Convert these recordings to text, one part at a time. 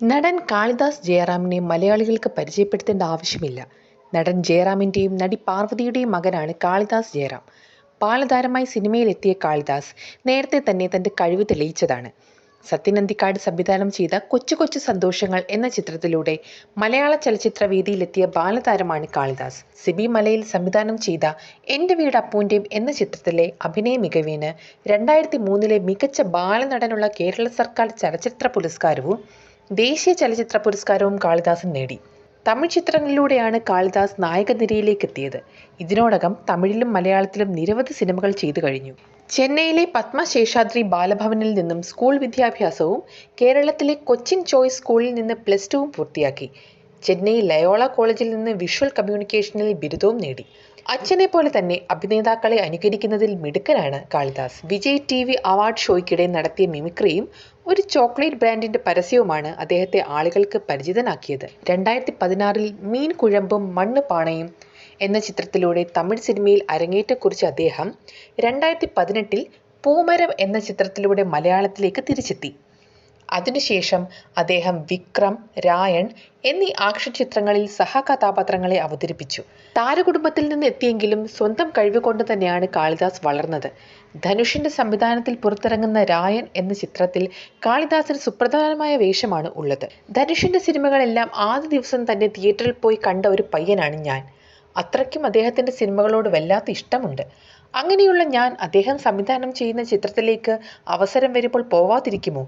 നടൻ കാളിദാസ് ജയറാമിനെ മലയാളികൾക്ക് പരിചയപ്പെടുത്തേണ്ട ആവശ്യമില്ല. നടൻ ജയറാമിന്റെയും നടി പാർവതിയുടെയും മകനാണ് കാളിദാസ് ജയറാം. ബാലതാരമായി സിനിമയിലെത്തിയ കാളിദാസ് നേരത്തെ തന്നെ തന്റെ കഴിവ് തെളിയിച്ചതാണ്. സത്യനന്ദിക്കാട് സംവിധാനം ചെയ്ത കൊച്ചു കൊച്ചു സന്തോഷങ്ങൾ എന്ന ചിത്രത്തിലൂടെ മലയാള ചലച്ചിത്ര വേദിയിലെത്തിയ ബാലതാരമാണ് കാളിദാസ്. സിബി മലയിൽ സംവിധാനം ചെയ്ത എന്റെ വീട് അപ്പൂന്റെയും എന്ന ചിത്രത്തിലെ അഭിനയ മികവിന് രണ്ടായിരത്തി മൂന്നിലെ മികച്ച ബാലനടനുള്ള കേരള സർക്കാർ ചലച്ചിത്ര പുരസ്കാരവും ദേശീയ ചലച്ചിത്ര പുരസ്കാരവും കാളിദാസൻ നേടി. തമിഴ് ചിത്രങ്ങളിലൂടെയാണ് കാളിദാസ് നായകനിരയിലേക്ക് എത്തിയത് ഇതിനോടകം തമിഴിലും മലയാളത്തിലും നിരവധി സിനിമകൾ ചെയ്തു കഴിഞ്ഞു. ചെന്നൈയിലെ പത്മശേഷാദ്രി ബാലഭവനിൽ നിന്നും സ്കൂൾ വിദ്യാഭ്യാസവും കേരളത്തിലെ കൊച്ചിൻ ചോയ്സ് സ്കൂളിൽ നിന്ന് പ്ലസ് ടുവും പൂർത്തിയാക്കി. ചെന്നൈ ലയോള കോളേജിൽ നിന്ന് വിഷ്വൽ കമ്മ്യൂണിക്കേഷനിൽ ബിരുദവും നേടി. അച്ഛനെ പോലെ തന്നെ അഭിനേതാക്കളെ അനുകരിക്കുന്നതിൽ മിടുക്കനാണ് Kalidas. Vijay T V award ഷോയ്ക്കിടെ നടത്തിയ മിമിക്രിയും ഒരു ചോക്ലേറ്റ് ബ്രാൻഡിന്റെ പരസ്യവുമാണ് അദ്ദേഹത്തെ ആളുകൾക്ക് പരിചിതനാക്കിയത്. രണ്ടായിരത്തി പതിനാറിൽ മീൻ കുഴമ്പും മണ്ണ് പാണയും എന്ന ചിത്രത്തിലൂടെ തമിഴ് സിനിമയിൽ അരങ്ങേറ്റക്കുറിച്ച് അദ്ദേഹം രണ്ടായിരത്തി പതിനെട്ടിൽ പൂമരം എന്ന ചിത്രത്തിലൂടെ മലയാളത്തിലേക്ക് തിരിച്ചെത്തി. അതിനുശേഷം അദ്ദേഹം വിക്രം രായൺ എന്നീ ആക്ഷൻ ചിത്രങ്ങളിൽ സഹകഥാപാത്രങ്ങളെ അവതരിപ്പിച്ചു. താരകുടുംബത്തിൽ നിന്ന് എത്തിയെങ്കിലും സ്വന്തം കഴിവ് കൊണ്ട് തന്നെയാണ് കാളിദാസ് വളർന്നത്. ധനുഷിന്റെ സംവിധാനത്തിൽ പുറത്തിറങ്ങുന്ന രായൻ എന്ന ചിത്രത്തിൽ കാളിദാസിന് സുപ്രധാനമായ വേഷമാണ് ഉള്ളത്. ധനുഷിന്റെ സിനിമകളെല്ലാം ആദ്യ ദിവസം തന്നെ തിയേറ്ററിൽ പോയി കണ്ട ഒരു പയ്യനാണ് ഞാൻ. അത്രയ്ക്കും അദ്ദേഹത്തിന്റെ സിനിമകളോട് വല്ലാത്ത ഇഷ്ടമുണ്ട്. അങ്ങനെയുള്ള ഞാൻ അദ്ദേഹം സംവിധാനം ചെയ്യുന്ന ചിത്രത്തിലേക്ക് അവസരം വരുമ്പോൾ പോവാതിരിക്കുമോ?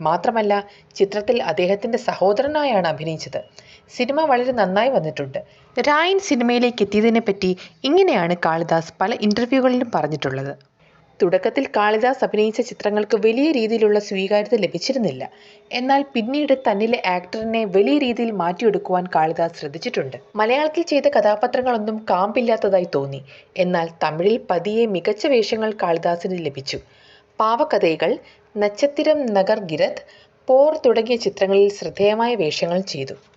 മാത്രമല്ല ചിത്രത്തിൽ അദ്ദേഹത്തിന്റെ സഹോദരനായാണ് അഭിനയിച്ചത്. സിനിമ വളരെ നന്നായി വന്നിട്ടുണ്ട്. രായൻ സിനിമയിലേക്ക് എത്തിയതിനെ പറ്റി ഇങ്ങനെയാണ് കാളിദാസ് പല ഇന്റർവ്യൂകളിലും പറഞ്ഞിട്ടുള്ളത്. തുടക്കത്തിൽ കാളിദാസ് അഭിനയിച്ച ചിത്രങ്ങൾക്ക് വലിയ രീതിയിലുള്ള സ്വീകാര്യത ലഭിച്ചിരുന്നില്ല. എന്നാൽ പിന്നീട് തന്നിലെ ആക്ടറിനെ വലിയ രീതിയിൽ മാറ്റിയെടുക്കുവാൻ കാളിദാസ് ശ്രദ്ധിച്ചിട്ടുണ്ട്. മലയാളത്തിൽ ചെയ്ത കഥാപാത്രങ്ങളൊന്നും കാമ്പില്ലാത്തതായി തോന്നി. എന്നാൽ തമിഴിൽ പതിയെ മികച്ച വേഷങ്ങൾ കാളിദാസിന് ലഭിച്ചു. പാവകഥകൾ നച്ചത്തിരം നഗർ ഗിരത് പോർ തുടങ്ങിയ ചിത്രങ്ങളിൽ ശ്രദ്ധേയമായ വേഷങ്ങൾ ചെയ്തു.